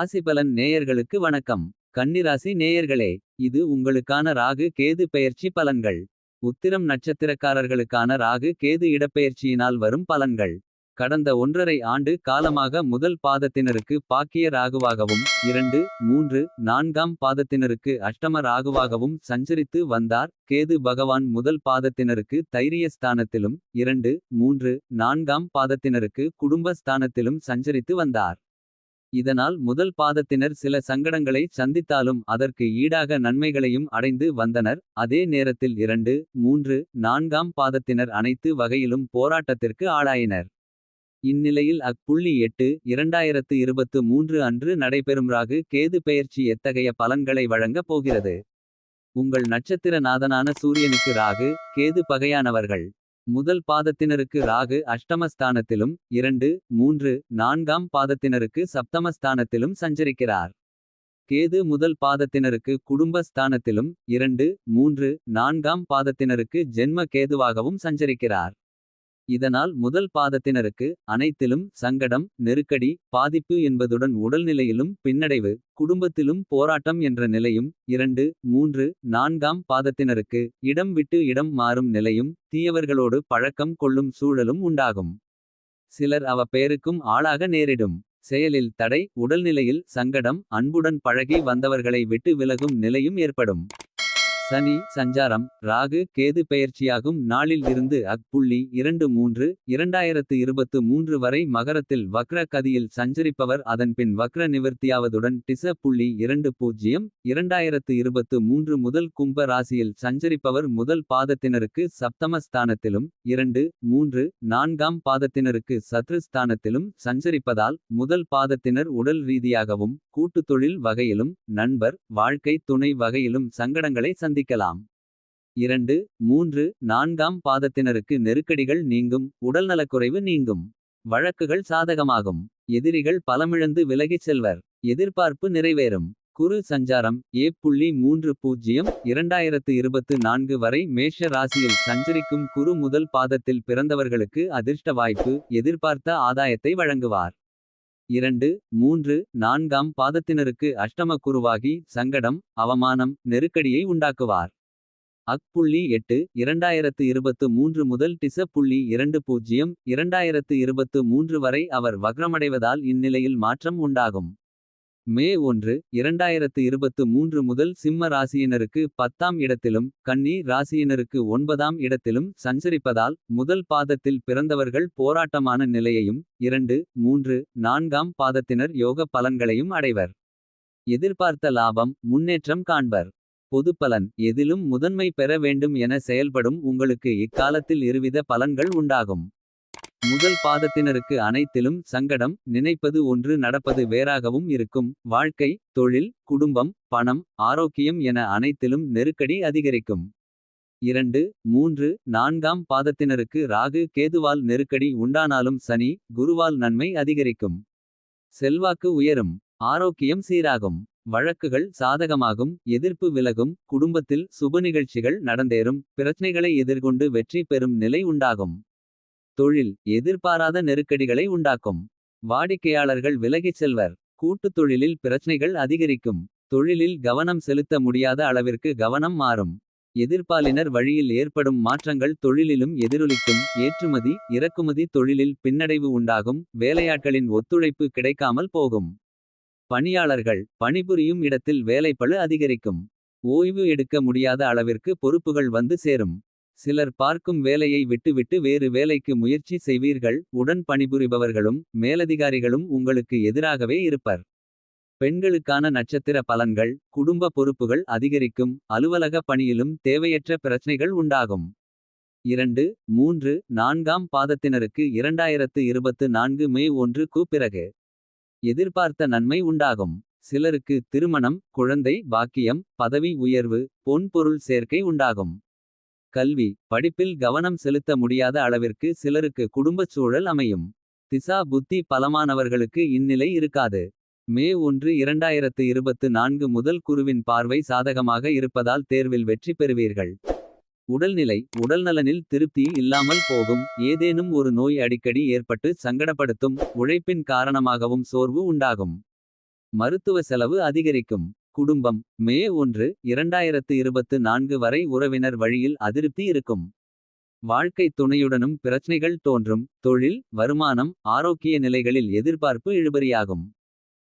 ராசிபலன் நேயர்களுக்கு வணக்கம். கன்னிராசி நேயர்களே இது உங்களுக்கான ராகு கேது பெயர்ச்சி பலன்கள். உத்திரம் நட்சத்திரக்காரர்களுக்கான ராகு கேது இடப்பெயர்ச்சியினால் வரும் பலன்கள். கடந்த ஒன்றரை ஆண்டு காலமாக முதல் பாதத்தினருக்கு பாக்கிய ராகுவாகவும் இரண்டு மூன்று நான்காம் பாதத்தினருக்கு அஷ்டம ராகுவாகவும் சஞ்சரித்து வந்தார். கேது பகவான் முதல் பாதத்தினருக்கு தைரிய ஸ்தானத்திலும் இரண்டு மூன்று நான்காம் பாதத்தினருக்கு குடும்ப ஸ்தானத்திலும் சஞ்சரித்து வந்தார். இதனால் முதல் பாதத்தினர் சில சங்கடங்களை சந்தித்தாலும் அதற்கு ஈடாக நன்மைகளையும் அடைந்து வந்தனர். அதே நேரத்தில் இரண்டு மூன்று நான்காம் பாதத்தினர் அனைத்து வகையிலும் போராட்டத்திற்கு ஆளாயினர். இந்நிலையில் அக்புள்ளி எட்டு இரண்டாயிரத்து இருபத்து மூன்று அன்று நடைபெறும் ராகு கேது பெயர்ச்சி எத்தகைய பலன்களை வழங்கப் போகிறது? உங்கள் நட்சத்திர நாதனான சூரியனுக்கு ராகு கேது பகையானவர்கள். முதல் பாதத்தினருக்கு ராகு அஷ்டமஸ்தானத்திலும் இரண்டு மூன்று நான்காம் பாதத்தினருக்கு சப்தமஸ்தானத்திலும் சஞ்சரிக்கிறார். கேது முதல் பாதத்தினருக்கு குடும்ப ஸ்தானத்திலும் இரண்டு மூன்று நான்காம் பாதத்தினருக்கு ஜென்ம கேதுவாகவும் சஞ்சரிக்கிறார். இதனால் முதல் பாதத்தினருக்கு அனைத்திலும் சங்கடம் நெருக்கடி பாதிப்பு என்பதுடன் உடல்நிலையிலும் பின்னடைவு குடும்பத்திலும் போராட்டம் என்ற நிலையும் இரண்டு மூன்று நான்காம் பாதத்தினருக்கு இடம் விட்டு இடம் மாறும் நிலையும் தீயவர்களோடு பழக்கம் கொள்ளும் சூழலும் உண்டாகும். சிலர் அவ பெயருக்கும் ஆளாக நேரிடும். செயலில் தடை உடல்நிலையில் சங்கடம் அன்புடன் பழகி வந்தவர்களை விட்டு விலகும் நிலையும் ஏற்படும். சனி சஞ்சாரம் ராகு கேது பெயர்ச்சியாகும் நாளில் இருந்து அப்புள்ளி இரண்டு மூன்று இரண்டாயிரத்து இருபத்து மூன்று வரை மகரத்தில் வக்ர கதியில் சஞ்சரிப்பவர் அதன்பின் வக்ர நிவர்த்தியாவதுடன் டிச புள்ளி இரண்டு பூஜ்ஜியம் இரண்டாயிரத்து இருபத்து மூன்று முதல் கும்ப ராசியில் சஞ்சரிப்பவர் முதல் பாதத்தினருக்கு சப்தம ஸ்தானத்திலும் இரண்டு மூன்று நான்காம் பாதத்தினருக்கு சத்ரு ஸ்தானத்திலும் சஞ்சரிப்பதால் முதல் பாதத்தினர் உடல் ரீதியாகவும் கூட்டு தொழில் வகையிலும் நண்பர் வாழ்க்கை துணை வகையிலும் சங்கடங்களை சந்திக்கலாம் இரண்டு மூன்று நான்காம் பாதத்தினருக்கு நெருக்கடிகள் நீங்கும் உடல்நலக்குறைவு நீங்கும். வழக்குகள் சாதகமாகும். எதிரிகள் பலமிழந்து விலகிச் செல்வர். எதிர்பார்ப்பு நிறைவேறும். குரு சஞ்சாரம் ஏ புள்ளி மூன்று பூஜ்ஜியம் இரண்டாயிரத்து இருபத்து நான்கு வரை மேஷ ராசியில் சஞ்சரிக்கும் குரு முதல் பாதத்தில் பிறந்தவர்களுக்கு அதிர்ஷ்ட வாய்ப்பு எதிர்பார்த்த ஆதாயத்தை வழங்குவார். இரண்டு மூன்று நான்காம் பாதத்தினருக்கு அஷ்டம குருவாகி சங்கடம் அவமானம் நெருக்கடியை உண்டாக்குவார். அக் புள்ளி எட்டு இரண்டாயிரத்து இருபத்து மூன்று முதல் டிச புள்ளி இரண்டு பூஜ்ஜியம் இரண்டாயிரத்து இருபத்து மூன்று வரை அவர் வக்ரமடைவதால் இந்நிலையில் மாற்றம் உண்டாகும். மே ஒன்று இரண்டாயிரத்து இருபத்து மூன்று முதல் சிம்ம ராசியினருக்கு பத்தாம் இடத்திலும் கன்னி ராசியினருக்கு ஒன்பதாம் இடத்திலும் சஞ்சரிப்பதால் முதல் பாதத்தில் பிறந்தவர்கள் போராட்டமான நிலையையும் இரண்டு மூன்று நான்காம் பாதத்தினர் யோக பலன்களையும் அடைவர். எதிர்பார்த்த லாபம் முன்னேற்றம் காண்பர். பொதுப்பலன் எதிலும் முதன்மை பெற வேண்டும் என செயல்படும் உங்களுக்கு இக்காலத்தில் இருவித பலன்கள் உண்டாகும். முதல் பாதத்தினருக்கு அனைத்திலும் சங்கடம் நினைப்பது ஒன்று நடப்பது வேறாகவும் இருக்கும். வாழ்க்கை தொழில் குடும்பம் பணம் ஆரோக்கியம் என அனைத்திலும் நெருக்கடி அதிகரிக்கும். இரண்டு மூன்று நான்காம் பாதத்தினருக்கு ராகு கேதுவால் நெருக்கடி உண்டானாலும் சனி குருவால் நன்மை அதிகரிக்கும். செல்வாக்கு உயரும் ஆரோக்கியம் சீராகும் வழக்குகள் சாதகமாகும் எதிர்ப்பு விலகும் குடும்பத்தில் சுப நிகழ்ச்சிகள் நடந்தேறும் பிரச்சனைகளை எதிர்கொண்டு வெற்றி பெறும் நிலை உண்டாகும். தொழில் எதிர்பாராத நெருக்கடிகளை உண்டாக்கும். வாடிக்கையாளர்கள் விலகிச் செல்வர். கூட்டுத் தொழிலில் பிரச்சனைகள் அதிகரிக்கும். தொழிலில் கவனம் செலுத்த முடியாத அளவிற்கு கவனம் மாறும். எதிர்பாலினர் வழியில் ஏற்படும் மாற்றங்கள் தொழிலிலும் எதிரொலிக்கும். ஏற்றுமதி இறக்குமதி தொழிலில் பின்னடைவு உண்டாகும். வேலையாட்களின் ஒத்துழைப்பு கிடைக்காமல் போகும். பணியாளர்கள் பணிபுரியும் இடத்தில் வேலைப்பளு அதிகரிக்கும். ஓய்வு எடுக்க முடியாத அளவிற்கு பொறுப்புகள் வந்து சேரும். சிலர் பார்க்கும் வேலையை விட்டுவிட்டு வேறு வேலைக்கு முயற்சி செய்வீர்கள் உடன் பணிபுரிபவர்களும் மேலதிகாரிகளும் உங்களுக்கு எதிராகவே இருப்பர். பெண்களுக்கான நட்சத்திர பலன்கள் குடும்ப பொறுப்புகள் அதிகரிக்கும் அலுவலக பணியிலும் தேவையற்ற பிரச்சனைகள் உண்டாகும். இரண்டு மூன்று நான்காம் பாதத்தினருக்கு இரண்டாயிரத்து இருபத்து நான்கு மே ஒன்றுக்கு பிறகு எதிர்பார்த்த நன்மை உண்டாகும். சிலருக்கு திருமணம் குழந்தை பாக்கியம் பதவி உயர்வு பொன்பொருள் சேர்க்கை உண்டாகும். கல்வி படிப்பில் கவனம் செலுத்த முடியாத அளவிற்கு சிலருக்கு குடும்பச் சூழல் அமையும். திசா புத்தி பலமானவர்களுக்கு இந்நிலை இருக்காது. மே ஒன்று இரண்டாயிரத்து இருபத்து நான்கு முதல் குருவின் பார்வை சாதகமாக இருப்பதால் தேர்வில் வெற்றி பெறுவீர்கள். உடல்நிலை உடல்நலனில் திருப்தி இல்லாமல் போகும். ஏதேனும் ஒரு நோய் அடிக்கடி ஏற்பட்டு சங்கடப்படுத்தும் உழைப்பின் காரணமாகவும் சோர்வு உண்டாகும். மருத்துவ செலவு அதிகரிக்கும். குடும்பம் மே ஒன்று இரண்டாயிரத்து இருபத்து நான்கு வரை உறவினர் வழியில் அதிருப்தி இருக்கும். வாழ்க்கை துணையுடனும் பிரச்னைகள் தோன்றும். தொழில் வருமானம் ஆரோக்கிய நிலைகளில் எதிர்பார்ப்பு இழுபறியாகும்.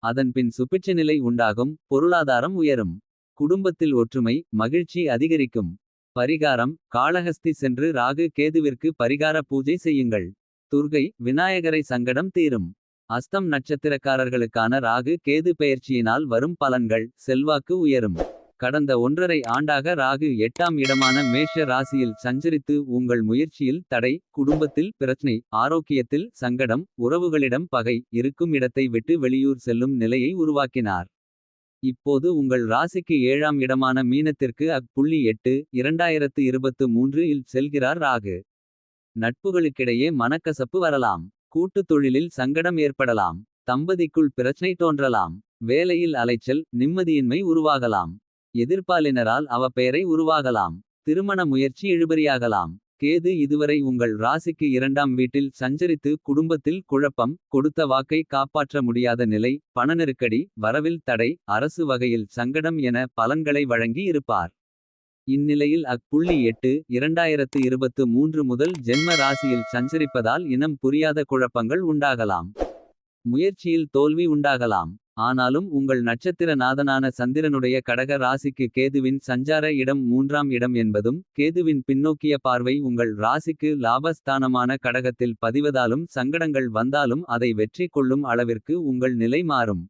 அதன்பின் சுபிட்ச நிலை உண்டாகும் பொருளாதாரம் உயரும். குடும்பத்தில் ஒற்றுமை மகிழ்ச்சி அதிகரிக்கும். பரிகாரம் காளஹஸ்தி சென்று ராகு கேதுவிற்கு பரிகார பூஜை செய்யுங்கள். துர்கை விநாயகரை சங்கடம் தீரும். அஸ்தம் நட்சத்திரக்காரர்களுக்கான ராகு கேது பெயர்ச்சியினால் வரும் பலன்கள் செல்வாக்கு உயரும். கடந்த ஒன்றரை ஆண்டாக ராகு எட்டாம் இடமான மேஷ ராசியில் சஞ்சரித்து உங்கள் முயற்சியில் தடை குடும்பத்தில் பிரச்சனை ஆரோக்கியத்தில் சங்கடம் உறவுகளிடம் பகை இருக்கும் இடத்தை விட்டு வெளியூர் செல்லும் நிலையை உருவாக்கினார். இப்போது உங்கள் ராசிக்கு ஏழாம் இடமான மீனத்திற்கு அப்புள்ளி எட்டு இரண்டாயிரத்து இருபத்து மூன்று இல் செல்கிறார் ராகு. நட்புகளுக்கிடையே மனக்கசப்பு வரலாம். கூட்டுத் தொழிலில் சங்கடம் ஏற்படலாம். தம்பதிக்குள் பிரச்சனை தோன்றலாம். வேலையில் அலைச்சல் நிம்மதியின்மை உருவாகலாம். எதிர்ப்பாலினரால் அவப்பெயரை உருவாகலாம். திருமண முயற்சி இழுபறியாகலாம். கேது இதுவரை உங்கள் ராசிக்கு இரண்டாம் வீட்டில் சஞ்சரித்து குடும்பத்தில் குழப்பம். கொடுத்த வாக்கை காப்பாற்ற முடியாத நிலை பணநெருக்கடி. வரவில் தடை அரசு வகையில் சங்கடம் என பலன்களை வழங்கி இருப்பார். இந்நிலையில் அக்புள்ளி எட்டு இரண்டாயிரத்து இருபத்து மூன்று முதல் ஜென்ம ராசியில் சஞ்சரிப்பதால் இனம் புரியாத குழப்பங்கள் உண்டாகலாம். முயற்சியில் தோல்வி உண்டாகலாம். ஆனாலும் உங்கள் நட்சத்திர நாதனான சந்திரனுடைய கடக ராசிக்கு கேதுவின் சஞ்சார இடம் மூன்றாம் இடம் என்பதும். கேதுவின் பின்னோக்கிய பார்வை உங்கள் ராசிக்கு லாபஸ்தானமான கடகத்தில் பதிவதாலும். சங்கடங்கள் வந்தாலும் அதை வெற்றி கொள்ளும் அளவிற்கு உங்கள் நிலை மாறும்.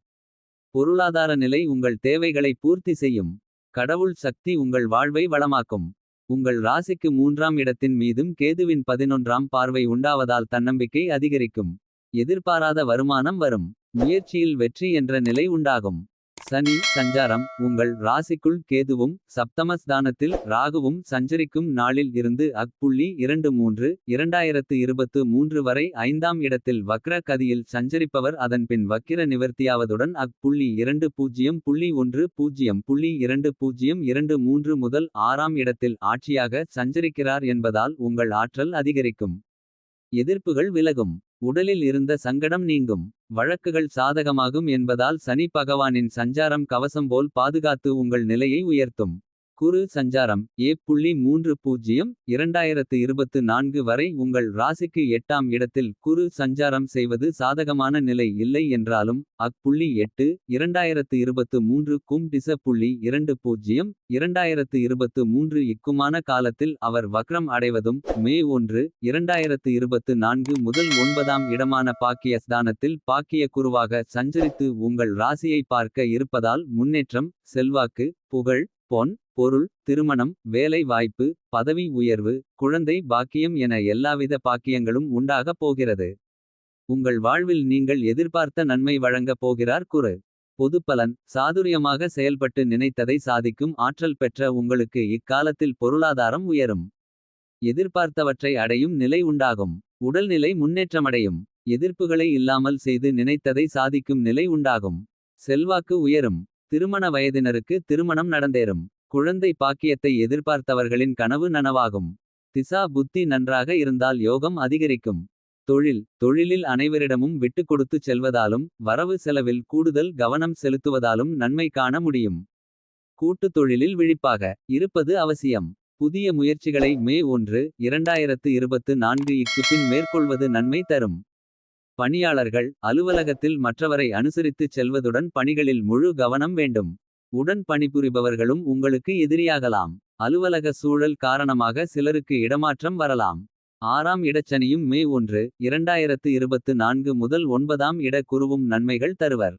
பொருளாதார நிலை உங்கள் தேவைகளை பூர்த்தி செய்யும். கடவுள் சக்தி உங்கள் வாழ்வை வளமாக்கும். உங்கள் ராசிக்கு மூன்றாம் இடத்தின் மீதும் கேதுவின் பதினொன்றாம் பார்வை உண்டாவதால் தன்னம்பிக்கை அதிகரிக்கும். எதிர்பாராத வருமானம் வரும். முயற்சியில் வெற்றி என்ற நிலை உண்டாகும். சனி சஞ்சாரம் உங்கள் ராசிக்குள் கேதுவும் சப்தமஸ்தானத்தில் ராகுவும் சஞ்சரிக்கும் நாளில் இருந்து அக் புள்ளி இரண்டு மூன்று இரண்டாயிரத்து இருபத்து மூன்று வரை ஐந்தாம் இடத்தில் வக்ர கதியில் சஞ்சரிப்பவர் அதன்பின் வக்கிர நிவர்த்தியாவதுடன் அக் புள்ளி இரண்டு பூஜ்ஜியம் புள்ளி ஒன்று பூஜ்ஜியம் புள்ளி இரண்டு பூஜ்ஜியம் இரண்டு மூன்று முதல் ஆறாம் இடத்தில் ஆட்சியாக சஞ்சரிக்கிறார் என்பதால் உங்கள் ஆற்றல் அதிகரிக்கும். எதிர்ப்புகள் விலகும் உடலில் இருந்த சங்கடம் நீங்கும். வழக்குகள் சாதகமாகும் என்பதால் சனி பகவானின் சஞ்சாரம் கவசம் போல் பாதுகாத்து உங்கள் நிலையை உயர்த்தும். குரு சஞ்சாரம் ஏ புள்ளி மூன்று பூஜ்ஜியம் இரண்டாயிரத்து இருபத்து நான்கு வரை உங்கள் ராசிக்கு எட்டாம் இடத்தில் குரு சஞ்சாரம் செய்வது சாதகமான நிலை இல்லை என்றாலும். அக் புள்ளி எட்டு இரண்டாயிரத்து இருபத்து மூன்று கும் டிச புள்ளி இரண்டு பூஜ்ஜியம் இரண்டாயிரத்து இருபத்து மூன்று இக்குமான காலத்தில் அவர் வக்ரம் அடைவதும். மே ஒன்று இரண்டாயிரத்து இருபத்து நான்கு முதல் ஒன்பதாம் இடமான பாக்கிய ஸ்தானத்தில் பாக்கிய குருவாக சஞ்சரித்து உங்கள் ராசியை பார்க்க இருப்பதால் முன்னேற்றம் செல்வாக்கு புகழ் பொன் பொருள் திருமணம் வேலை வாய்ப்பு பதவி உயர்வு குழந்தை பாக்கியம் என எல்லாவித பாக்கியங்களும் உண்டாகப் போகிறது. உங்கள் வாழ்வில் நீங்கள் எதிர்பார்த்த நன்மை வழங்கப் போகிறார் குரு. பொதுப்பலன் சாதுரியமாக செயல்பட்டு நினைத்ததை சாதிக்கும் ஆற்றல் பெற்ற உங்களுக்கு இக்காலத்தில் பொருளாதாரம் உயரும். எதிர்பார்த்தவற்றை அடையும் நிலை உண்டாகும். உடல்நிலை முன்னேற்றமடையும். எதிர்ப்புகளை இல்லாமல் செய்து நினைத்ததை சாதிக்கும் நிலை உண்டாகும். செல்வாக்கு உயரும் திருமண வயதினருக்கு திருமணம் நடந்தேறும். குழந்தை பாக்கியத்தை எதிர்பார்த்தவர்களின் கனவு நனவாகும். திசா புத்தி நன்றாக இருந்தால் யோகம் அதிகரிக்கும். தொழில் தொழிலில் அனைவரிடமும் விட்டுக் கொடுத்துச் செல்வதாலும். வரவு செலவில் கூடுதல் கவனம் செலுத்துவதாலும் நன்மை காண முடியும். கூட்டுத் தொழிலில் விழிப்பாக இருப்பது அவசியம். புதிய முயற்சிகளை மே ஒன்று இரண்டாயிரத்து இருபத்து நான்கு இக்கு பின் மேற்கொள்வது நன்மை தரும். பணியாளர்கள் அலுவலகத்தில் மற்றவரை அனுசரித்துச் செல்வதுடன் பணிகளில் முழு கவனம் வேண்டும். உடன் பணிபுரிபவர்களும் உங்களுக்கு எதிரியாகலாம். அலுவலக சூழல் காரணமாக சிலருக்கு இடமாற்றம் வரலாம். ஆறாம் இடச்சனியும் மே ஒன்று இரண்டாயிரத்து இருபத்து நான்கு முதல் ஒன்பதாம் இட குருவும் நன்மைகள் தருவர்.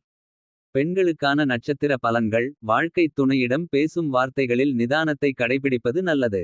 பெண்களுக்கான நட்சத்திர பலன்கள் வாழ்க்கை துணையிடம் பேசும் வார்த்தைகளில் நிதானத்தை கடைபிடிப்பது நல்லது.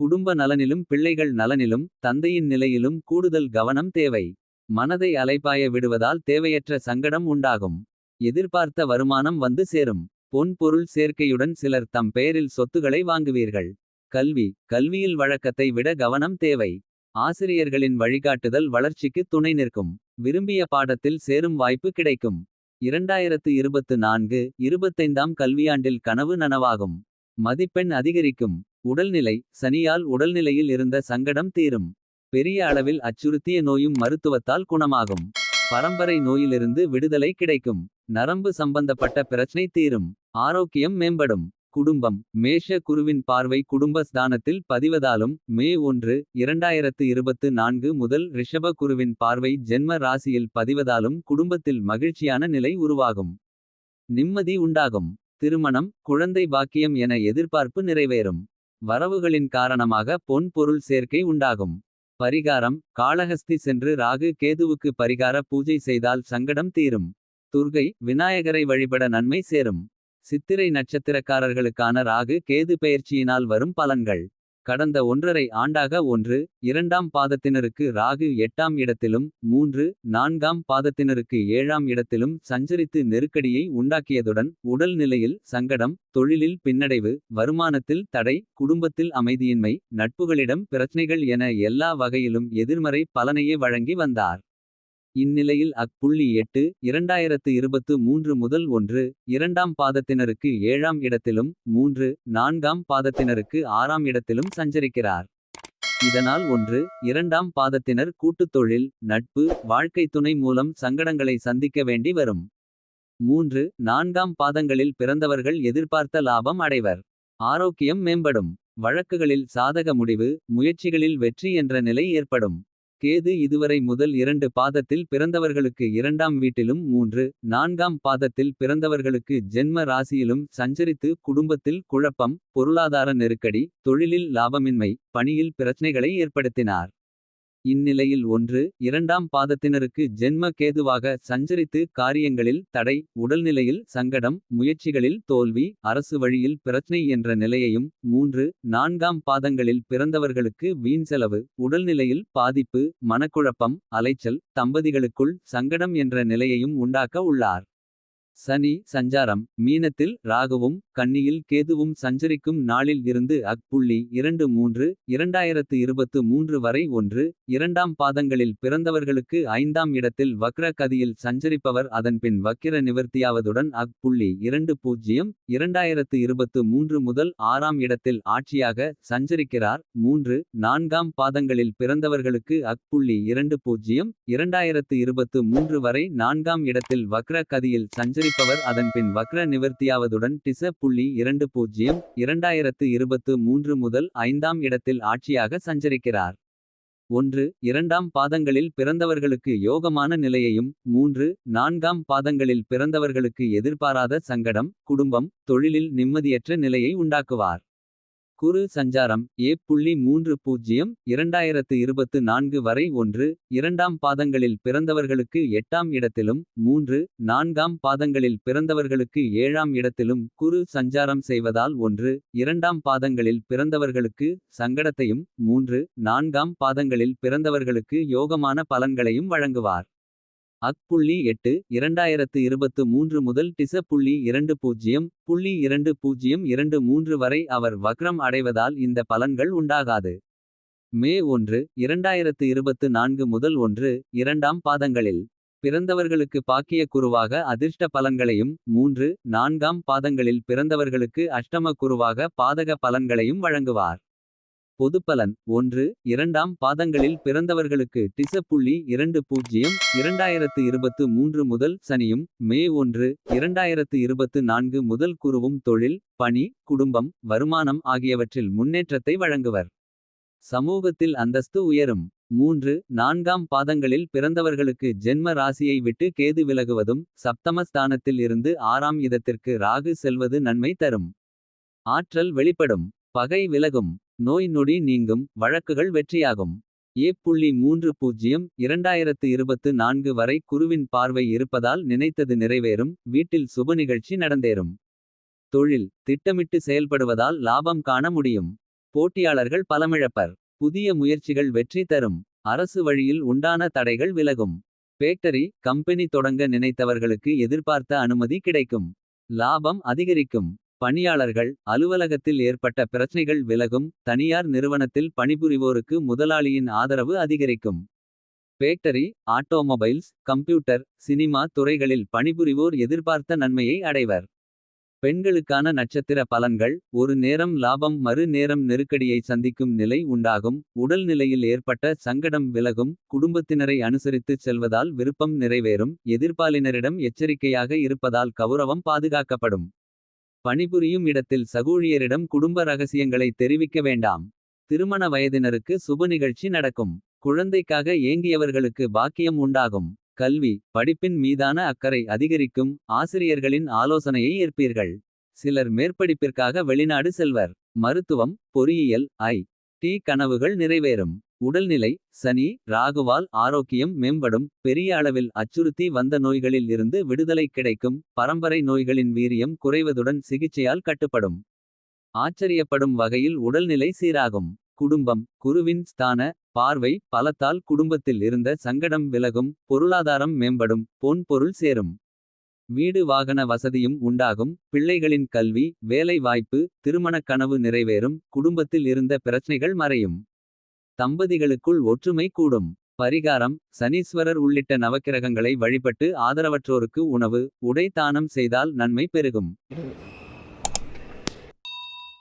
குடும்ப நலனிலும் பிள்ளைகள் நலனிலும் தந்தையின் நிலையிலும் கூடுதல் கவனம் தேவை. மனதை அலைபாய விடுவதால் தேவையற்ற சங்கடம் உண்டாகும். எதிர்பார்த்த வருமானம் வந்து சேரும். பொன் பொருள் சேர்க்கையுடன் சிலர் தம் பெயரில் சொத்துகளை வாங்குவீர்கள். கல்வி கல்வியில் வழக்கத்தை விட கவனம் தேவை. ஆசிரியர்களின் வழிகாட்டுதல் வளர்ச்சிக்கு துணை நிற்கும். விரும்பிய பாடத்தில் சேரும் வாய்ப்பு கிடைக்கும். இரண்டாயிரத்து இருபத்து நான்கு இருபத்தைந்தாம் கல்வியாண்டில் கனவு நனவாகும். மதிப்பெண் அதிகரிக்கும் உடல்நிலை சனியால் உடல்நிலையில் இருந்த சங்கடம் தீரும். பெரிய அளவில் அச்சுறுத்திய நோயும் மருத்துவத்தால் குணமாகும். பரம்பரை நோயிலிருந்து விடுதலை கிடைக்கும். நரம்பு சம்பந்தப்பட்ட பிரச்சனை தீரும். ஆரோக்கியம் மேம்படும். குடும்பம் மேஷ குருவின் பார்வை குடும்ப ஸ்தானத்தில் பதிவதாலும். மே ஒன்று இரண்டாயிரத்து இருபத்து நான்கு முதல் ரிஷப குருவின் பார்வை ஜென்ம ராசியில் பதிவதாலும் குடும்பத்தில் மகிழ்ச்சியான நிலை உருவாகும். நிம்மதி உண்டாகும். திருமணம் குழந்தை பாக்கியம் என எதிர்பார்ப்பு நிறைவேறும். வரவுகளின் காரணமாக பொன் பொருள் சேர்க்கை உண்டாகும். பரிகாரம் காளஹஸ்தி சென்று ராகு கேதுவுக்கு பரிகார பூஜை செய்தால் சங்கடம் தீரும். துர்கை விநாயகரை வழிபட நன்மை சேரும். சித்திரை நட்சத்திரக்காரர்களுக்கான ராகு கேது பெயர்ச்சியினால் வரும் பலன்கள். கடந்த ஒன்றரை ஆண்டாக ஒன்று இரண்டாம் பாதத்தினருக்கு ராகு எட்டாம் இடத்திலும். மூன்று நான்காம் பாதத்தினருக்கு ஏழாம் இடத்திலும் சஞ்சரித்து நெருக்கடியை உண்டாக்கியதுடன். உடல் நிலையில் சங்கடம் தொழிலில் பின்னடைவு. வருமானத்தில் தடை குடும்பத்தில் அமைதியின்மை. நட்புகளிடம் பிரச்சினைகள் என எல்லா வகையிலும் எதிர்மறை பலனையே வழங்கி வந்தார். இந்நிலையில் அக்புள்ளி எட்டு இரண்டாயிரத்து இருபத்து மூன்று முதல் ஒன்று. இரண்டாம் பாதத்தினருக்கு ஏழாம் இடத்திலும். மூன்று நான்காம் பாதத்தினருக்கு ஆறாம் இடத்திலும் சஞ்சரிக்கிறார். இதனால் ஒன்று இரண்டாம் பாதத்தினர் கூட்டுத் தொழில். நட்பு வாழ்க்கை துணை மூலம் சங்கடங்களை சந்திக்க வேண்டி வரும். மூன்று நான்காம் பாதங்களில் பிறந்தவர்கள் எதிர்பார்த்த லாபம் அடைவர். ஆரோக்கியம் மேம்படும். வழக்குகளில் சாதக முடிவு முயற்சிகளில் வெற்றி என்ற நிலை ஏற்படும். கேது இதுவரை முதல் இரண்டு பாதத்தில் பிறந்தவர்களுக்கு இரண்டாம் வீட்டிலும். மூன்று நான்காம் பாதத்தில் பிறந்தவர்களுக்கு ஜென்ம ராசியிலும். சஞ்சரித்து குடும்பத்தில் குழப்பம் பொருளாதார நெருக்கடி. தொழிலில் லாபமின்மை பணியில் பிரச்சனைகளை ஏற்படுத்தினார். இந்நிலையில் ஒன்று இரண்டாம் பாதத்தினருக்கு ஜென்ம கேதுவாக சஞ்சரித்து காரியங்களில் தடை உடல்நிலையில் சங்கடம் முயற்சிகளில் தோல்வி அரசு வழியில் பிரச்சனை என்ற நிலையையும். மூன்று நான்காம் பாதங்களில் பிறந்தவர்களுக்கு வீண் செலவு உடல்நிலையில் பாதிப்பு மனக்குழப்பம் அலைச்சல் தம்பதிகளுக்குள் சங்கடம் என்ற நிலையையும் உண்டாக்க உள்ளார். சனி சஞ்சாரம் மீனத்தில் ராகுவும் கன்னியில் கேதுவும் சஞ்சரிக்கும் நாளில் இருந்து அக் புள்ளி இரண்டு மூன்று இரண்டாயிரத்து இருபத்து மூன்று வரை ஒன்று இரண்டாம் பாதங்களில் பிறந்தவர்களுக்கு ஐந்தாம் இடத்தில் வக்ர கதியில் சஞ்சரிப்பவர் அதன்பின் வக்கிர நிவர்த்தியாவதுடன் அக் புள்ளி இரண்டு பூஜ்ஜியம் இரண்டாயிரத்து இருபத்து மூன்று முதல் ஆறாம் இடத்தில் ஆட்சியாக சஞ்சரிக்கிறார். மூன்று நான்காம் பாதங்களில் பிறந்தவர்களுக்கு அக் புள்ளி இரண்டு பூஜ்ஜியம் இரண்டாயிரத்து இருபத்து மூன்று வரை நான்காம் இடத்தில் வக்ர கதியில் சஞ்சரிப்பவர் அதன்பின் வக்ர நிவர்த்தியாவதுடன் டிச புள்ளி இரண்டு பூஜ்ஜியம் இரண்டாயிரத்து இருபத்து மூன்று முதல் ஐந்தாம் இடத்தில் ஆட்சியாக சஞ்சரிக்கிறார். ஒன்று இரண்டாம் பாதங்களில் பிறந்தவர்களுக்கு யோகமான நிலையையும். மூன்று நான்காம் பாதங்களில் பிறந்தவர்களுக்கு எதிர்பாராத சங்கடம் குடும்பம் தொழிலில் நிம்மதியற்ற நிலையை உண்டாக்குவார். குரு சஞ்சாரம் ஏ புள்ளி மூன்று பூஜ்ஜியம் இரண்டாயிரத்து இருபத்து நான்கு வரை ஒன்று இரண்டாம் பாதங்களில் பிறந்தவர்களுக்கு எட்டாம் இடத்திலும். மூன்று நான்காம் பாதங்களில் பிறந்தவர்களுக்கு ஏழாம் இடத்திலும். குரு சஞ்சாரம் செய்வதால் ஒன்று இரண்டாம் பாதங்களில் பிறந்தவர்களுக்கு சங்கடத்தையும். மூன்று நான்காம் பாதங்களில் பிறந்தவர்களுக்கு யோகமான பலன்களையும் வழங்குவார். அக் புள்ளி எட்டு இரண்டாயிரத்து இருபத்து மூன்று முதல் டிச புள்ளி இரண்டு பூஜ்ஜியம் புள்ளி இரண்டு பூஜ்ஜியம் இரண்டு மூன்று வரை அவர் வக்ரம் அடைவதால் இந்த பலன்கள் உண்டாகாது. மே ஒன்று இரண்டாயிரத்து இருபத்து நான்கு முதல் ஒன்று இரண்டாம் பாதங்களில். பிறந்தவர்களுக்கு பாக்கிய குருவாக அதிர்ஷ்ட பலன்களையும். மூன்று நான்காம் பாதங்களில் பிறந்தவர்களுக்கு அஷ்டம குருவாக பாதக பலன்களையும் வழங்குவார். பொதுப்பலன் ஒன்று இரண்டாம் பாதங்களில் பிறந்தவர்களுக்கு டிச புள்ளி இரண்டு பூஜ்ஜியம் இரண்டாயிரத்து இருபத்து மூன்று முதல் சனியும். மே ஒன்று இரண்டாயிரத்து இருபத்து நான்கு முதல் குருவும் தொழில் பணி குடும்பம் வருமானம் ஆகியவற்றில் முன்னேற்றத்தை வழங்குவர். சமூகத்தில் அந்தஸ்து உயரும். மூன்று நான்காம் பாதங்களில் பிறந்தவர்களுக்கு ஜென்ம ராசியை விட்டு கேது விலகுவதும். சப்தம ஸ்தானத்தில் இருந்து ஆறாம் இதத்திற்கு ராகு செல்வது நன்மை தரும். ஆற்றல் வெளிப்படும் பகை விலகும். நோய் நொடி நீங்கும் வழக்குகள் வெற்றியாகும். ஏ புள்ளி மூன்று பூஜ்ஜியம் இரண்டாயிரத்து இருபத்து நான்கு வரை குருவின் பார்வை இருப்பதால் நினைத்தது நிறைவேறும். வீட்டில் சுப நிகழ்ச்சி நடந்தேறும். தொழில் திட்டமிட்டு செயல்படுவதால் லாபம் காண முடியும். போட்டியாளர்கள் பலமிழப்பர். புதிய முயற்சிகள் வெற்றி தரும். அரசு வழியில் உண்டான தடைகள் விலகும். பேக்டரி கம்பெனி தொடங்க நினைத்தவர்களுக்கு எதிர்பார்த்த அனுமதி கிடைக்கும். லாபம் அதிகரிக்கும். பணியாளர்கள் அலுவலகத்தில் ஏற்பட்ட பிரச்சனைகள் விலகும். தனியார் நிறுவனத்தில் பணிபுரிவோருக்கு முதலாளியின் ஆதரவு அதிகரிக்கும். பேக்டரி ஆட்டோமொபைல்ஸ் கம்ப்யூட்டர் சினிமா துறைகளில் பணிபுரிவோர் எதிர்பார்த்த நன்மையை அடைவர். பெண்களுக்கான நட்சத்திர பலன்கள் ஒரு நேரம் லாபம் மறு நேரம் நெருக்கடியை சந்திக்கும் நிலை உண்டாகும் உடல் நிலையில் ஏற்பட்ட சங்கடம் விலகும் குடும்பத்தினரை அனுசரித்துச் செல்வதால் விருப்பம் நிறைவேறும் எதிர்பாலினரிடம் எச்சரிக்கையாக இருப்பதால் கௌரவம் பாதுகாக்கப்படும் பணிபுரியும் இடத்தில் சகூழியரிடம் குடும்ப ரகசியங்களை தெரிவிக்க வேண்டாம். திருமண வயதினருக்கு சுப நிகழ்ச்சி நடக்கும். குழந்தைக்காக ஏங்கியவர்களுக்கு பாக்கியம் உண்டாகும். கல்வி படிப்பின் மீதான அக்கறை அதிகரிக்கும். ஆசிரியர்களின் ஆலோசனையை ஏற்பீர்கள். சிலர் மேற்படிப்பிற்காக வெளிநாடு செல்வர். மருத்துவம் பொறியியல் ஐ. டி. கனவுகள் நிறைவேறும். உடல்நிலை சனி ராகுவால் ஆரோக்கியம் மேம்படும். பெரிய அளவில் அச்சுறுத்தி வந்த நோய்களில் இருந்து விடுதலை கிடைக்கும். பரம்பரை நோய்களின் வீரியம் குறைவதுடன் சிகிச்சையால் கட்டுப்படும். ஆச்சரியப்படும் வகையில் உடல்நிலை சீராகும். குடும்பம் குருவின் ஸ்தான பார்வை பலத்தால் குடும்பத்தில் இருந்த சங்கடம் விலகும். பொருளாதாரம் மேம்படும். பொன் பொருள் சேரும். வீடு வாகன வசதியும் உண்டாகும். பிள்ளைகளின் கல்வி வேலை வாய்ப்பு திருமணக் கனவு நிறைவேறும். குடும்பத்தில் இருந்த பிரச்சனைகள் மறையும். தம்பதிகளுக்குள் ஒற்றுமை கூடும். பரிகாரம் சனீஸ்வரர் உள்ளிட்ட நவக்கிரகங்களை வழிபட்டு ஆதரவற்றோருக்கு உணவு உடை தானம் செய்தால் நன்மை பெருகும்.